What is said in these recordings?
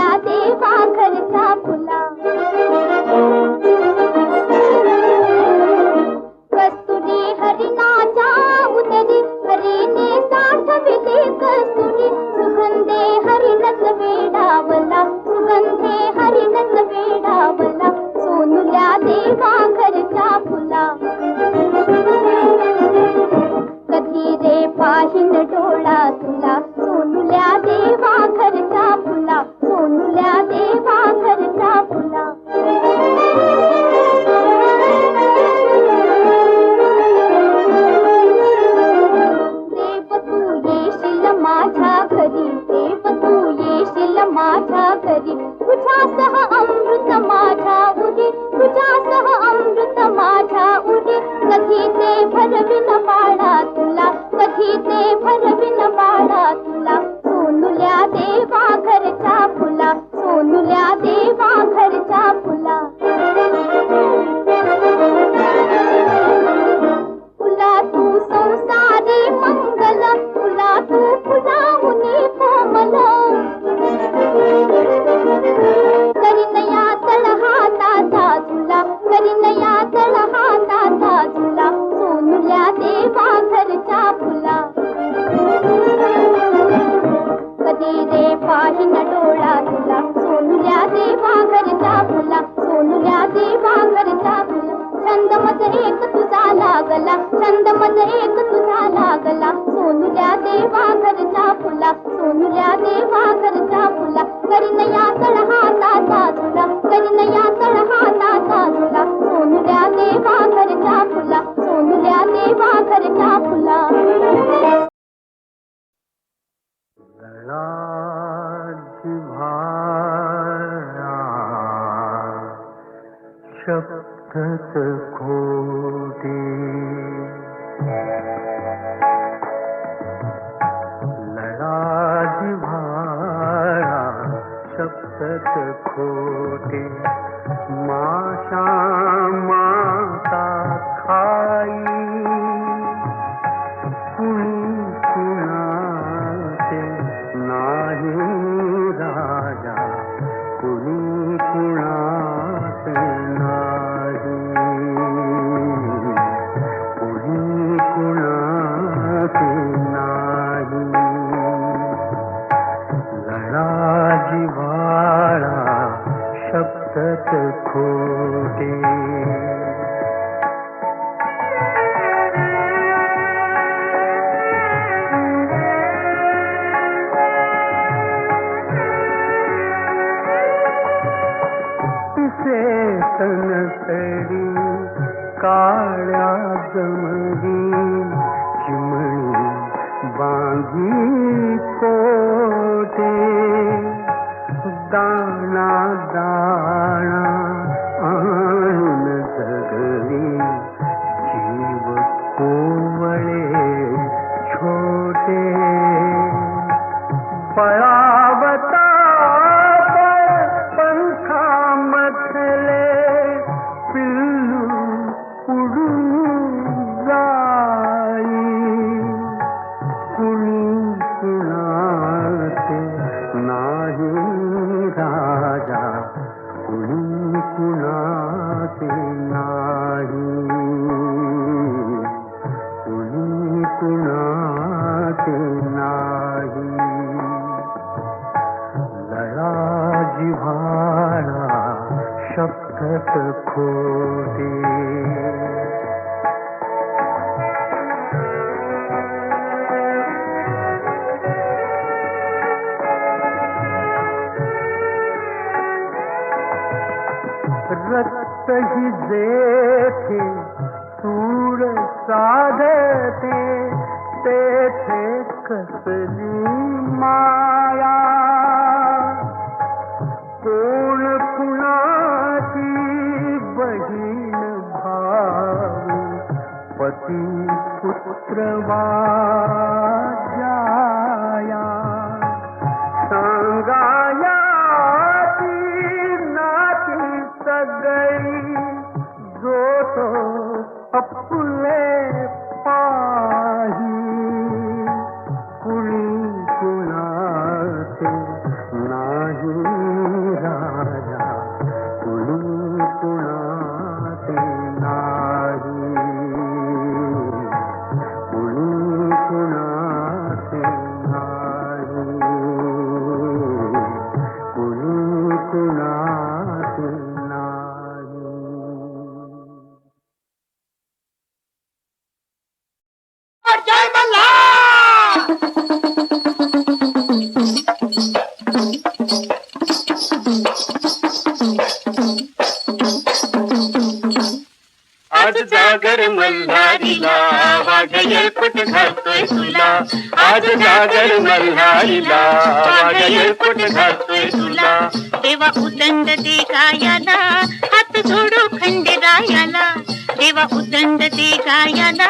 फुला देवा घरचा फुला. لها تاتا سودا كجنيا 卡呀，当。देखे सागर देवा उदंड दे गायाला हात जोडू खंडेरायाला देवा उदंड दे गायाला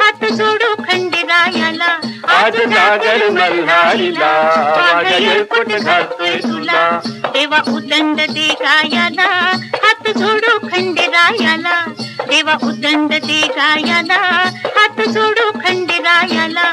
हात जोडू खंडेरायाला आज नागर मल्हारीला तुला देवा उदंड दे गायाला हात जोडू खंडेरायाला देवा उदंड दे गायाला हात जोडो खंडेरायाला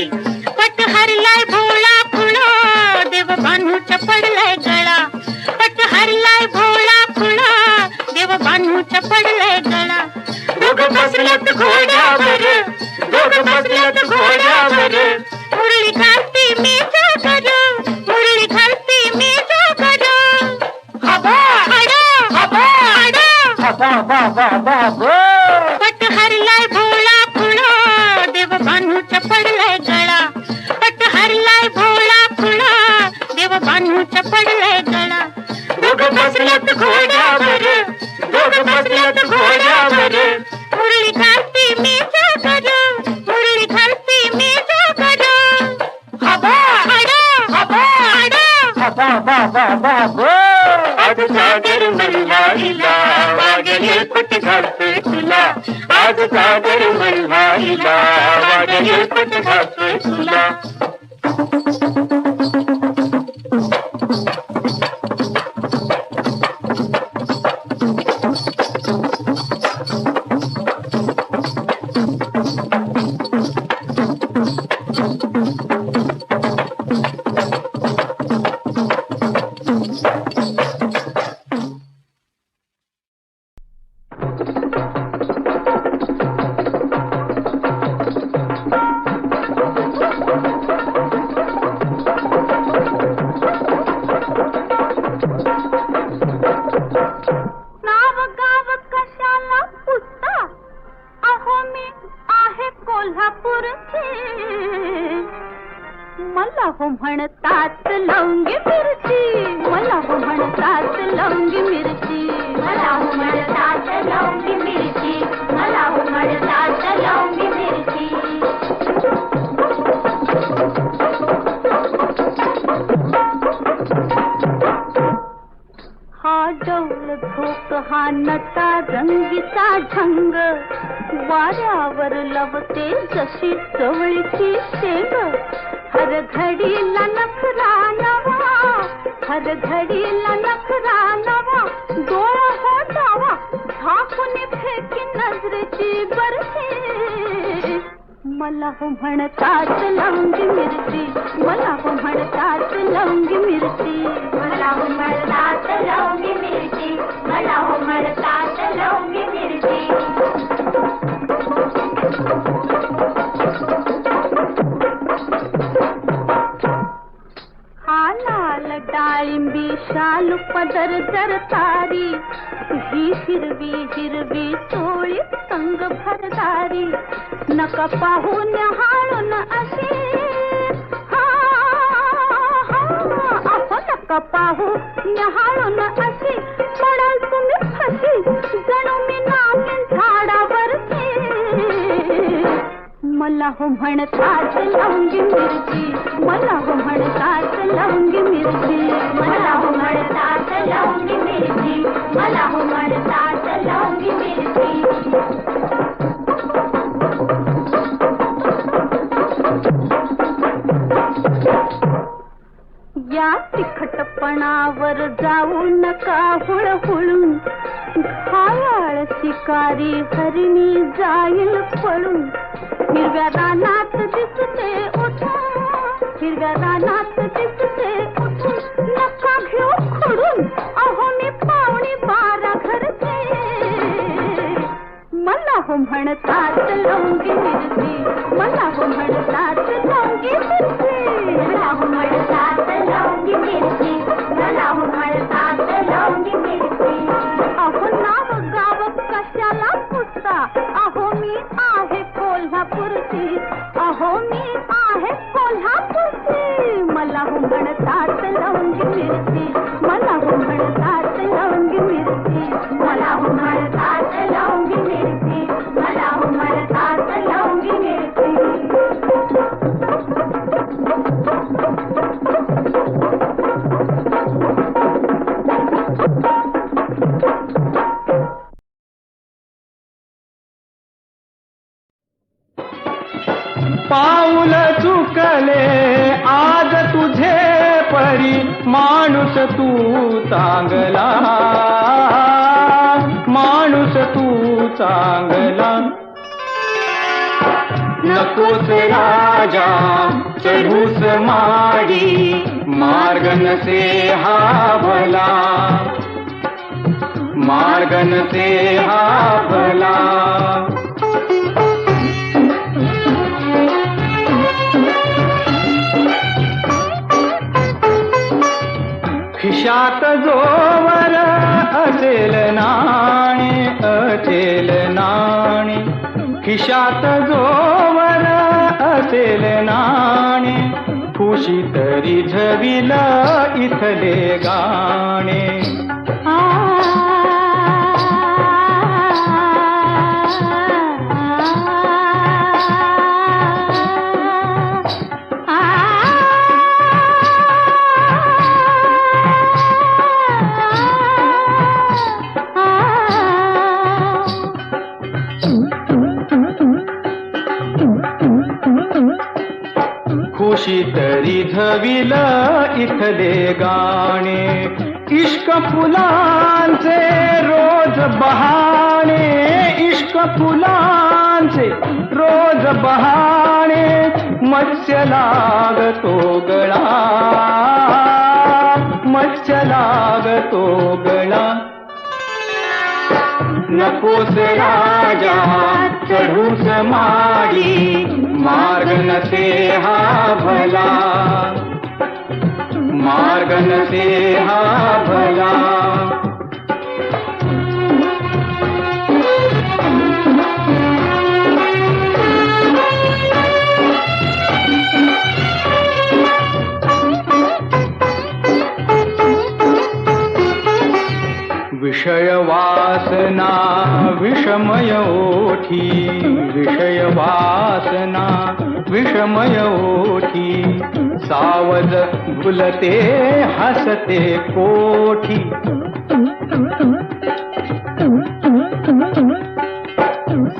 Amen. म्हणतात लवंगी मिरची. मला हो म्हणतात लवंगी मिरची. मला हो म्हणतात लवंगी मिरची. मला हो म्हणतात लवंगी मिरची. हा डौल झोक हा नटा रंगीचा ढंग वाऱ्यावर लवते जशी चवळीची शेंग. घड़ी लनखरा रानवा हर घड़ी लनखरा रानवा दो हो जावा, झाकून फेकी नज़र नजरेची बरसे मला हो म्हणतात लवंगी मिरची मला हो म्हणतात लवंगी मिरची। मला हो म्हणतात लवंगी मिरची मला हो म्हणतात लवंगी मिरची। शालू पदर जर तारी. ही हिरवी हिरवी चोळी संग भरदारी. नका पाहू हाळून अशी हा, हा, अहो नका पाहू हाळून अशी मला हो म्हणतात लवंगी मिरची. मला हो म्हणतात लवंगी मिरची. मला हो म्हणतात लवंगी मिरची. मला हो म्हणतात लवंगी मिरची. या तिखटपणावर जाऊ नका हुळहुळून. घायाळ शिकारी हरिणी जाईल पळून. हिरव्या रानात दिसते उठून. हिरव्या रानात दिसते उठून. नका घेऊ खोडून. अहो मी पाहुणी बारा घरचे. मला हो म्हणतात लवंगी मिरची. मला हो म्हणतात लवंगी पाऊल चुकले आज तुझे परी माणूस तू चांगला. माणूस तू चांगला. नकोस राजा चढूस माडी मार्ग नसे हा भला. मार्ग नसे हा भला. खिशात जोवर असेल नाणे असेल नाणे. खिशात जोवर असेल नाणे खुशी तरी झविला इथले गाणे. कशी तरी धविल इथले गाणे. इश्क फुलांचे रोज बहाणे. इश्क फुलांचे रोज बहाणे. मत्स्य लागतो गळा. मत्स्य लागतो गळा. नकोस राजा चढूस माडी. मा नसे हा भला. मार्ग नसे हा भला. विषय वासना विषमय ओठी विषय वासना विषमय ओठी सावध भुलते हसते कोठी.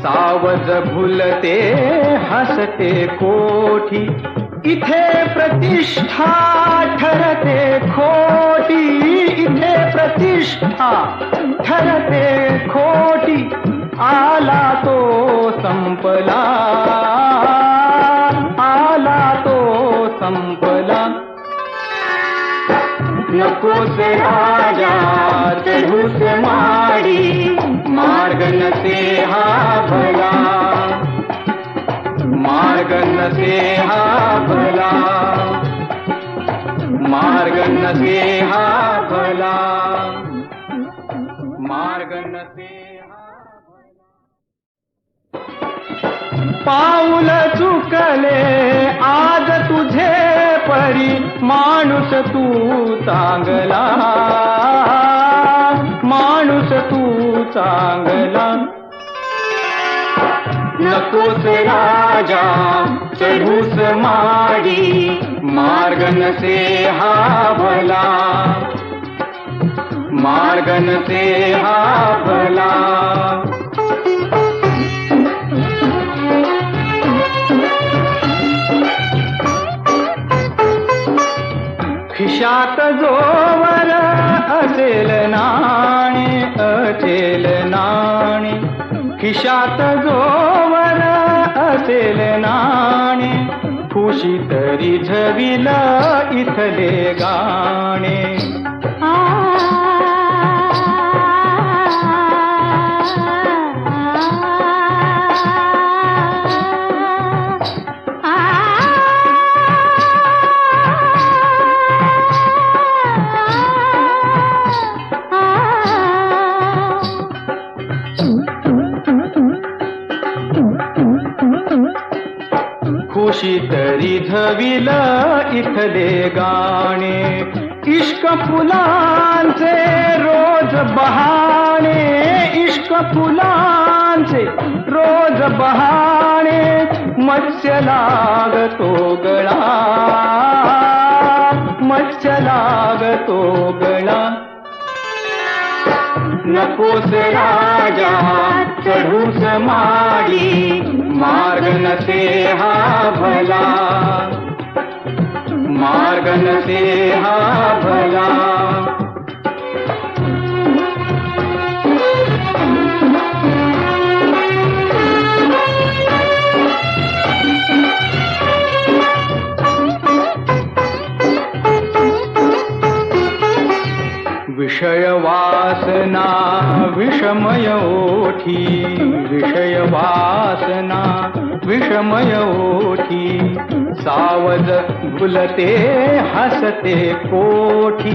सावध भुलते हसते कोठी. इथे प्रतिष्ठा ठरते खोटी. इथे प्रतिष्ठा ठरते खोटी. आला तो संपला. नकोस राजा चढूस माडी मार्ग नसे हा भला. मार्ग नसे हा भला. मार्ग नसे हा भला. मार्ग नसे हा पाऊल चुकले आज तुझे परी माणूस तू चांगला। माणूस तू चांगला। नकोस राजा चढूस माडी मार्ग नसे हा भला। मार्ग नसे हा भला। खिशात जोवर असेल नाणे असेल नाणे. खिशात जोवर असेल नाणे. खुशी तरी झविला इथले गाणे. तरी इथले गाणे. इश्क फुलांचे रोज बहाणे. इश्क फुलांचे रोज बहाणे. मत्स्य लागतो गळा. मत्स्य लागतो गळा. नकोस राजा चढूस माडी मार्ग नसे हा भला. मार्ग नसे हा भला. वासना विषमय ओठी विषय वासना विषमय ओठी सावज भुलते हसते कोठी।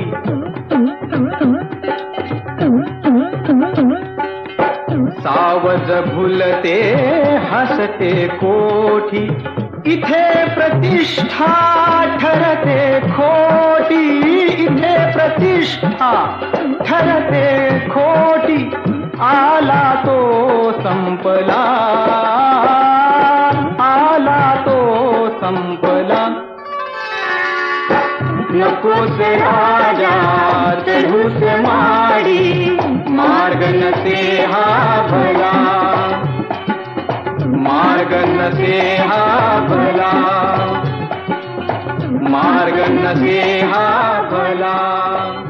सावज भुलते हसते कोठी इथे प्रतिष्ठा ठरते खोटी इथे प्रतिष्ठा ठरते आला तो संपला। आला तो संपला। नकोस राजा चढूस माडी मार्ग नसे हा भला। मार्ग नसे हा भला। मार्ग नसे हा भला।